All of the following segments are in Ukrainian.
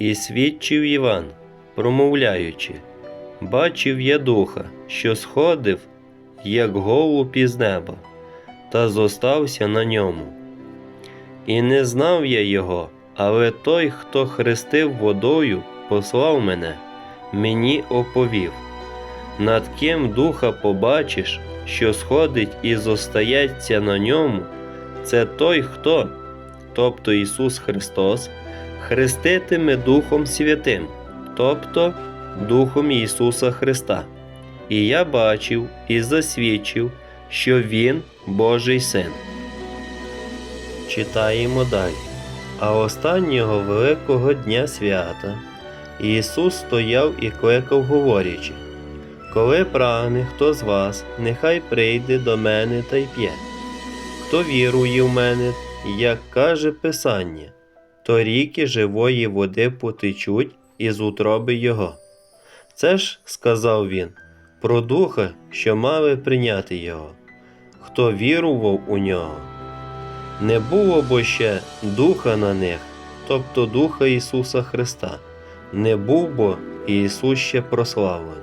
І свідчив Іван, промовляючи, бачив я духа, що сходив, як голуб із неба, та зостався на ньому. І не знав я його, але той, хто хрестив водою, послав мене, мені оповів. Над ким духа побачиш, що сходить і зостається на ньому, це той, хто, тобто Ісус Христос, хреститиме Духом Святим, тобто Духом Ісуса Христа. І я бачив і засвідчив, що Він Божий Син. Читаємо далі. А останнього великого дня свята Ісус стояв і кликав, говорячи: Коли прагне хто з вас, нехай прийде до мене та й п'є. Хто вірує в мене, як каже Писання, то ріки живої води потечуть із утроби Його. Це ж, сказав він, про духа, що мали прийняти Його, хто вірував у нього. Не було бо ще духа на них, тобто Духа Ісуса Христа, не був бо Ісус ще прославлений.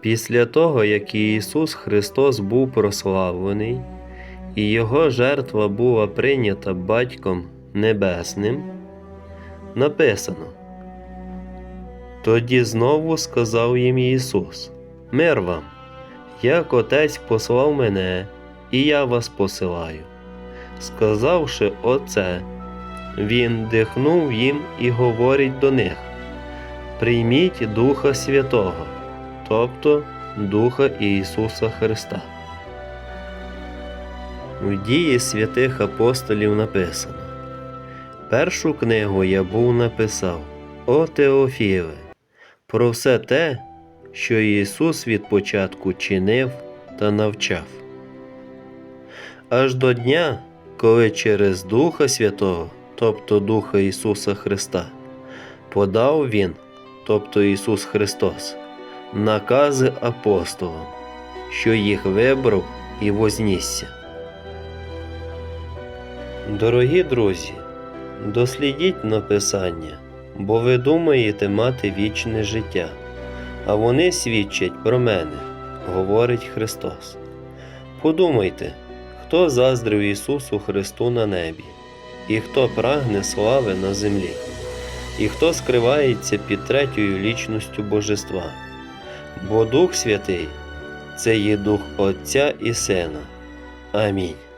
Після того, як Ісус Христос був прославлений, і Його жертва була прийнята Батьком Небесним, написано. Тоді знову сказав їм Ісус: Мир вам, як Отець послав мене, і я вас посилаю. Сказавши оце, Він дихнув їм і говорить до них: Прийміть Духа Святого, тобто Духа Ісуса Христа. В дії святих апостолів написано. Першу книгу я був написав, О Теофіле, про все те, що Ісус від початку чинив та навчав. Аж до дня, коли через Духа Святого, тобто Духа Ісуса Христа, подав Він, тобто Ісус Христос, накази апостолам, що їх вибрав і вознісся. Дорогі друзі, дослідіть написання, бо ви думаєте мати вічне життя, а вони свідчать про мене, говорить Христос. Подумайте, хто заздрив Ісусу Христу на небі, і хто прагне слави на землі, і хто скривається під третьою лічністю Божества. Бо Дух Святий це є Дух Отця і Сина. Амінь.